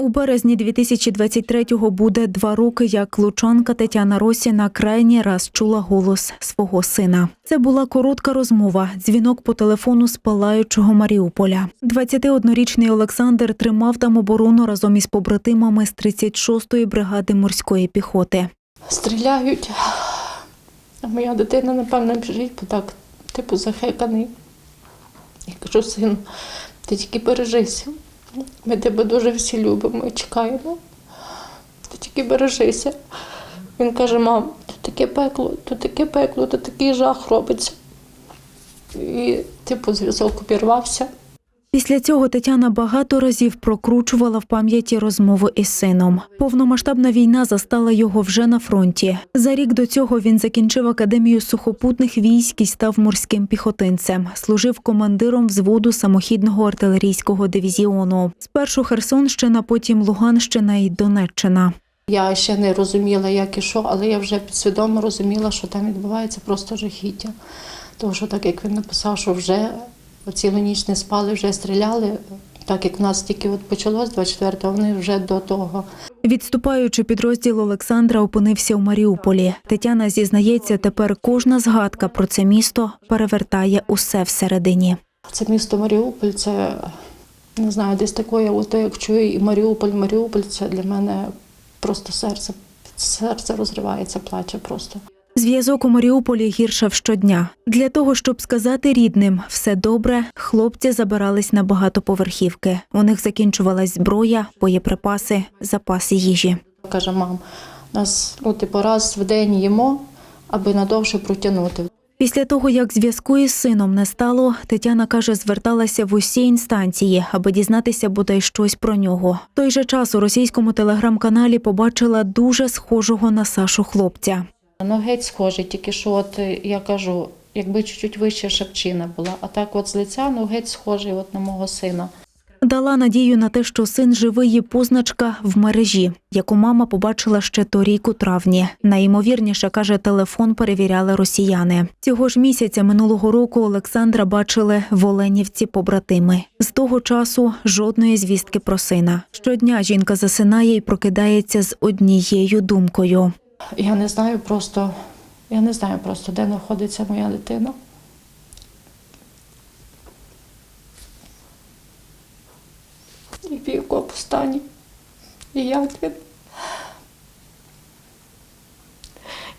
У березні 2023-го буде два роки, як лучанка Тетяна Росіна крайній раз чула голос свого сина. Це була коротка розмова, дзвінок по телефону з палаючого Маріуполя. 21-річний Олександр тримав там оборону разом із побратимами з 36-ї бригади морської піхоти. Стріляють. А моя дитина, напевно, біжить, бо так, типу, захеканий. Я кажу, сину, ти тільки бережися. Ми тебе дуже всі любимо і чекаємо. Ти тільки бережися. Він каже, мам, тут таке пекло, тут таке пекло, тут такий жах робиться. І, типу, зв'язок обірвався. Після цього Тетяна багато разів прокручувала в пам'яті розмови із сином. Повномасштабна війна застала його вже на фронті. За рік до цього він закінчив академію сухопутних військ і став морським піхотинцем. Служив командиром взводу самохідного артилерійського дивізіону. Спершу Херсонщина, потім Луганщина і Донеччина. Я ще не розуміла, як і що, але я вже підсвідомо розуміла, що там відбувається просто жахіття. Тому що так як він написав, що вже цілу ніч не спали, вже стріляли. Так як в нас тільки от почалось 24-го, вони вже до того. Відступаючи, підрозділ Олександра опинився у Маріуполі. Тетяна зізнається, тепер кожна згадка про це місто перевертає усе всередині. Це місто Маріуполь, це не знаю, десь такое, от як чую і Маріуполь, Маріуполь, це для мене просто серце. Серце розривається, плаче просто. Зв'язок у Маріуполі гіршав щодня. Для того, щоб сказати рідним все добре, хлопці забирались на багатоповерхівки. У них закінчувалась зброя, боєприпаси, запаси їжі. Каже, мам, нас ну, типу, раз в день їмо, аби надовше протягнути. Після того, як зв'язку із сином не стало, Тетяна каже, зверталася в усі інстанції, аби дізнатися бодай щось про нього. В той же час у російському телеграм-каналі побачила дуже схожого на Сашу хлопця. Ну, геть схожий, тільки що от е, я кажу, якби чуть-чуть вище шапчина була, а так от з лиця, ну геть схожий от на мого сина. Дала надію на те, що син живий є позначка в мережі, яку мама побачила ще торік у травні. Найімовірніше, каже, телефон перевіряли росіяни. Цього ж місяця минулого року Олександра бачили в Оленівці побратими. З того часу жодної звістки про сина. Щодня жінка засинає і прокидається з однією думкою. Я не знаю просто, я не знаю просто, де знаходиться моя дитина. І в якому стані. І як він.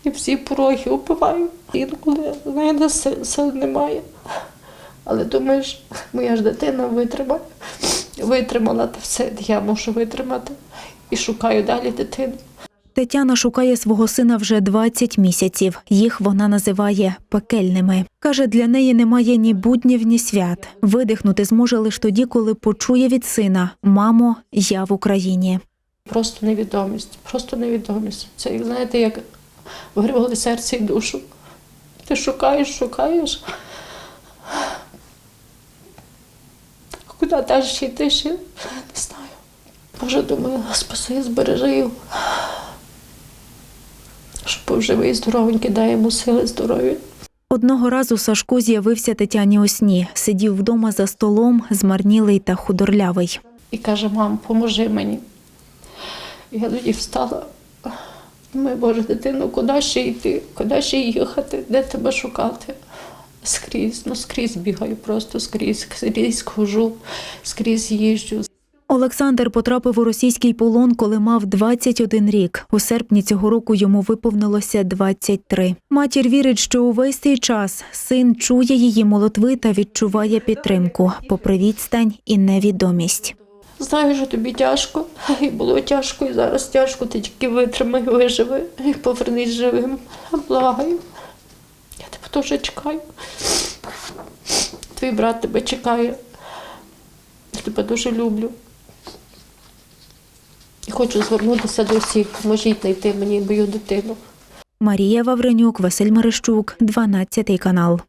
І всі пороги убиваю. Інколи мене сил, сил немає. Але думаєш, моя ж дитина витримає. Витримала те все, я можу витримати. І шукаю далі дитину. Тетяна шукає свого сина вже 20 місяців. Їх вона називає пекельними. Каже, для неї немає ні буднів, ні свят. Видихнути зможе лише тоді, коли почує від сина Мамо, я в Україні. Просто невідомість, просто невідомість. Це, знаєте, як вирвали серце і душу. Ти шукаєш, шукаєш. Куди далі йти ще? Не знаю. Боже, думаю, спаси, збережи його. Був живий, здоровенький, дай йому сили, здоров'я. Одного разу Сашко з'явився Тетяні у сні. Сидів вдома за столом, змарнілий та худорлявий. І каже, мам, поможи мені. Я тоді встала. Думаю, Боже, дитину, куди ще йти? Куди ще їхати? Де тебе шукати? Скрізь, ну скрізь бігаю, просто скрізь, скрізь хожу, скрізь їжджу. Олександр потрапив у російський полон, коли мав 21 рік. У серпні цього року йому виповнилося 23. Матір вірить, що увесь цей час син чує її молитви та відчуває підтримку, попри відстань і невідомість. Знаю, що тобі тяжко, і було тяжко, і зараз тяжко, ти тільки витримай, виживи і повернись живим. Благаю. Я тебе теж чекаю. Твій брат тебе чекає. Я тебе дуже люблю. Хочу звернутися до всіх, Можіть знайти мені мою дитину. Марія Вавренюк, Василь Марищук, 12 канал.